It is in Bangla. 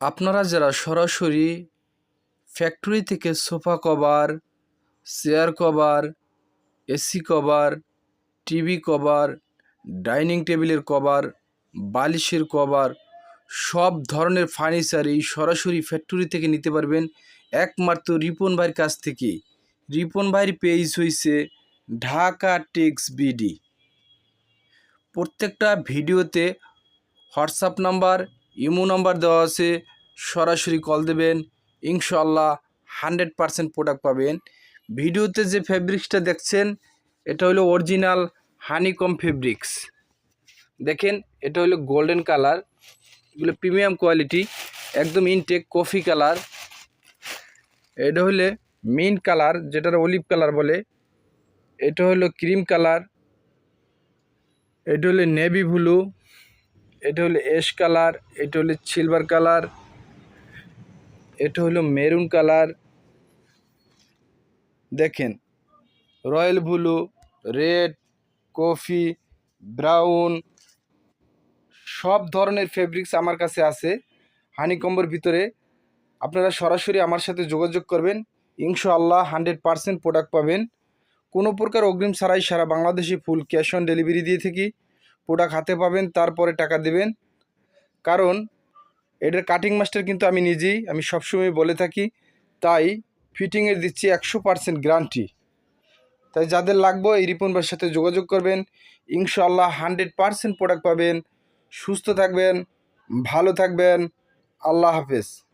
আপনারা যারা সরাসরি ফ্যাক্টরি থেকে sofa cover chair cover AC cover TV cover dining টেবিলের কভার বালিশের কভার সব ধরনের ফার্নিচার এই সরাসরি ফ্যাক্টরি থেকে নিতে পারবেন। একমাত্র রিপন ভাইয়ের কাছ থেকে। রিপন ভাইয়ের পেজ হইছে ঢাকা টেক্স বিডি। প্রত্যেকটা ভিডিওতে হোয়াটসঅ্যাপ নাম্বার ইমো নাম্বার দেওয়া আছে, সরাসরি কল দেবেন ইনশাল্লাহ হান্ড্রেড পারসেন্ট প্রোডাক্ট পাবেন। ভিডিওতে যে ফেব্রিক্সটা দেখছেন, এটা হলো অরিজিনাল হানিকম ফেব্রিক্স দেখেন, এটা হলো গোল্ডেন কালার এগুলো প্রিমিয়াম কোয়ালিটি একদম ইনটেক কফি কালার এটা হলে মিন্ট কালার যেটার অলিভ কালার বলে। এটা হলো ক্রিম কালার এটা হলো নেভি ব্লু এটা হলো এশ কালার এটা হলো সিলভার কালার এটা হলো মেরুন কালার দেখেন royal blue red coffee brown সব ধরনের ফেব্রিক্স আমার কাছে আছে। হানিকম্বর ভিতরে আপনারা সরাসরি আমার সাথে যোগাযোগ করবেন। ইনশাআল্লাহ হান্ড্রেড পারসেন্ট প্রোডাক্ট পাবেন। কোনো প্রকার অগ্রিম ছাড়াই সারা বাংলাদেশে ফুল ক্যাশ অন ডেলিভারি দিয়ে থাকি। প্রোডাক্ট হাতে পাবেন, তারপরে টাকা দেবেন। কারণ এটার কাটিং মাস্টার কিন্তু আমি নিজেই, আমি সবসময় বলে থাকি, তাই ফিটিংয়ের দিচ্ছি একশো পারসেন্ট গ্যারান্টি তাই যাদের লাগবে এই রিপন ভাইয়ের সাথে যোগাযোগ করবেন, ইনশাআল্লাহ হান্ড্রেড পারসেন্ট প্রোডাক্ট পাবেন। সুস্থ থাকবেন, ভালো থাকবেন, আল্লাহ হাফেজ।